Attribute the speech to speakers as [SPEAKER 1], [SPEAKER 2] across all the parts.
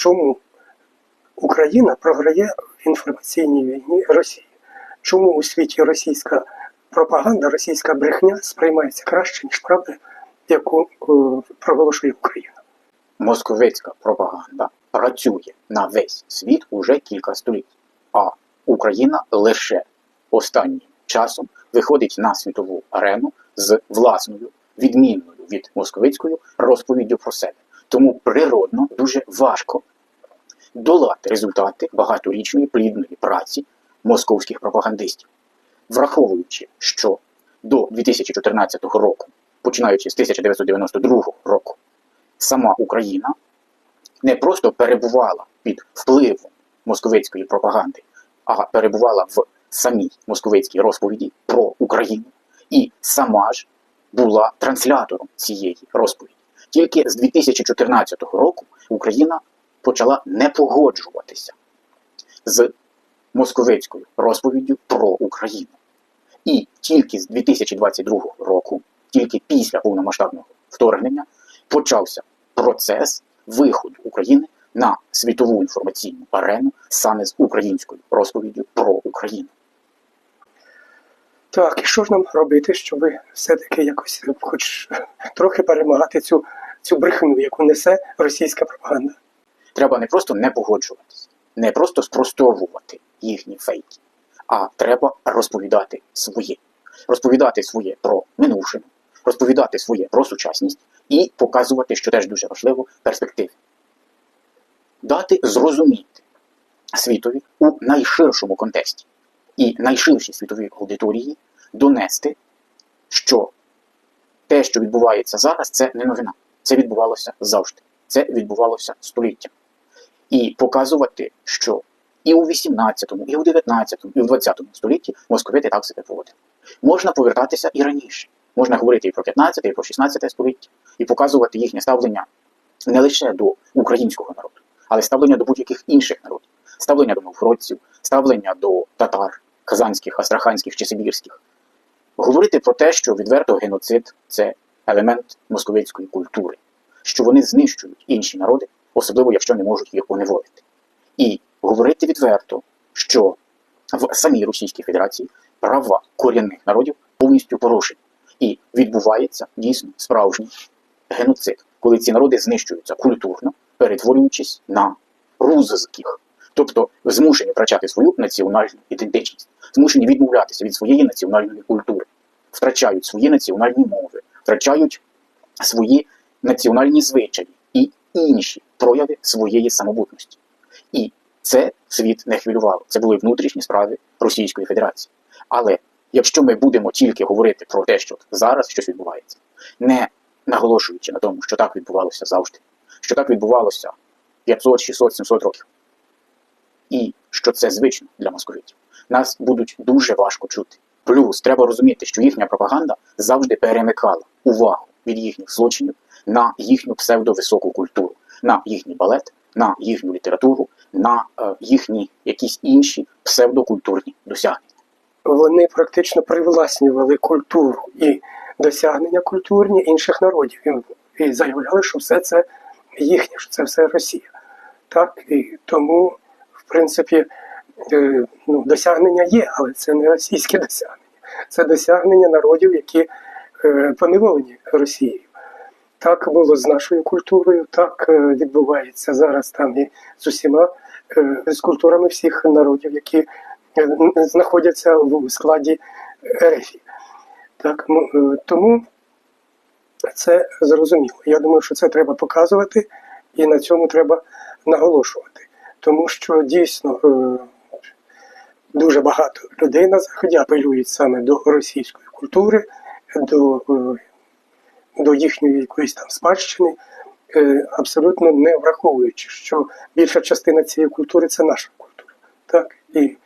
[SPEAKER 1] чому Україна програє в інформаційній війні Росії. Чому у світі російська пропаганда, російська брехня сприймається краще, ніж правда, яку е, проголошує Україна.
[SPEAKER 2] московицька пропаганда працює на весь світ уже кілька століть, а Україна лише останнім часом виходить на світову арену з власною, відмінною від московицькою розповіддю про себе. Тому природно дуже важко долати результати багаторічної плідної праці московських пропагандистів, враховуючи, що до 2014 року, починаючи з 1992 року, сама Україна не просто перебувала під впливом московицької пропаганди, а перебувала в самій московицькій розповіді про Україну і сама ж була транслятором цієї розповіді. Тільки з 2014 року Україна почала не погоджуватися з московицькою розповіддю про Україну. І тільки з 2022 року, тільки після повномасштабного вторгнення, почався процес виходу України на світову інформаційну арену саме з українською розповіддю про Україну.
[SPEAKER 1] Так, і що ж нам робити, щоб все-таки якось хоч трохи перемагати цю, цю брехню, яку несе російська пропаганда?
[SPEAKER 2] Треба не просто не погоджуватися, не просто спростовувати їхні фейки, а треба розповідати своє. Розповідати своє про минувшину, розповідати своє про сучасність і показувати, що теж дуже важливо, перспективи. Дати зрозуміти світові у найширшому контексті і найширшій світовій аудиторії донести, що те, що відбувається зараз, це не новина. Це відбувалося завжди. Це відбувалося століттям. І показувати, що і у 18-му, і у 19-му, і у 20-му столітті московити так себе поводили. Можна повертатися і раніше. Можна говорити і про 15, і про 16 століття, і показувати їхнє ставлення не лише до українського народу, але ставлення до будь-яких інших народів, ставлення до новгородців, ставлення до татар, казанських, астраханських чи сибірських. Говорити про те, що відверто геноцид це елемент московицької культури, що вони знищують інші народи, особливо якщо не можуть їх поневолити. І говорити відверто, що в самій Російській Федерації права корінних народів повністю порушені. І відбувається дійсно справжній геноцид, коли ці народи знищуються культурно, перетворюючись на рузских, тобто змушені втрачати свою національну ідентичність, змушені відмовлятися від своєї національної культури, втрачають свої національні мови, втрачають свої національні звичаї інші прояви своєї самобутності. І це світ не хвилювало. Це були внутрішні справи Російської Федерації. Але якщо ми будемо тільки говорити про те, що зараз щось відбувається, не наголошуючи на тому, що так відбувалося завжди, що так відбувалося 500, 600, 700 років, і що це звично для московитів, нас будуть дуже важко чути. Плюс треба розуміти, що їхня пропаганда завжди перемикала увагу від їхніх злочинів на їхню псевдовисоку культуру, на їхній балет, на їхню літературу, на е, їхні якісь інші псевдокультурні досягнення.
[SPEAKER 1] Вони практично привласнювали культуру і досягнення культурні інших народів. І, заявляли, що все це їхнє, що це все Росія. Так, і тому, в принципі, е, ну, досягнення є, але це не російське досягнення. Це досягнення народів, які е, поневолені Росією. Так було з нашою культурою, так е, відбувається зараз там і з усіма е, з культурами всіх народів, які е, знаходяться в складі РФ. Так, тому це зрозуміло. Я думаю, що це треба показувати і на цьому треба наголошувати. Тому що дійсно дуже багато людей на Заході апелюють саме до російської культури, до, до їхньої якоїсь там спадщини, е, абсолютно не враховуючи, що більша частина цієї культури це наша культура. Так? І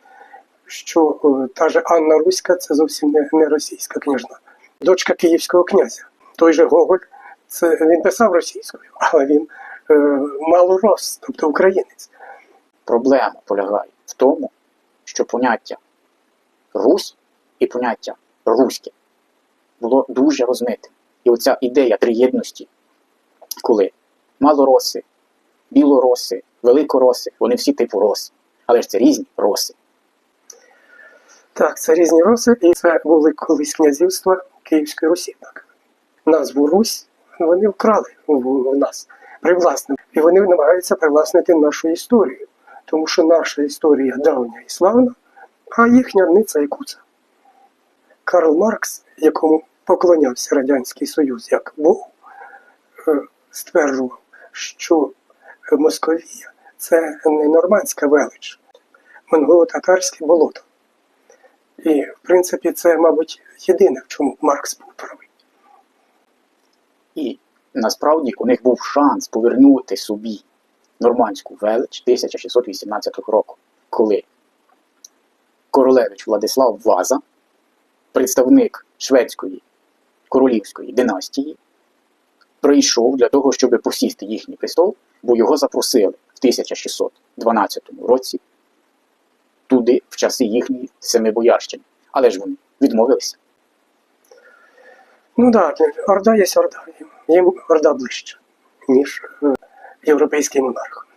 [SPEAKER 1] що е, та же Анна Руська це зовсім не, не російська княжна, дочка київського князя. Той же Гоголь, це він писав російською, але він е, малорос, тобто українець.
[SPEAKER 2] Проблема полягає в тому, що поняття Русь і поняття руське було дуже розмите. І оця ідея триєдності, коли малороси, білороси, великороси, вони всі типу роси. Але ж це різні роси.
[SPEAKER 1] Так, це різні роси, і це були колись князівства Київської Русі. Так. Назву Русь вони вкрали в, нас, привласнили. І вони намагаються привласнити нашу історію. Тому що наша історія давня і славна, а їхня ниця і куца. Карл Маркс, якому поклонявся Радянський Союз як Бог, е, стверджував, що Московія це не нормандська велич, монголо-татарське болото. І, в принципі, це, мабуть, єдине, в чому Маркс був правий.
[SPEAKER 2] І насправді у них був шанс повернути собі нормандську велич 1618 року, коли королевич Владислав Ваза, представник шведської королівської династії, прийшов для того, щоб посісти їхній престол, бо його запросили в 1612 році туди, в часи їхньої семибоярщини. Але ж вони відмовилися.
[SPEAKER 1] Ну так, Орда є Орда. Їм Орда ближче, ніж е, європейський монарх.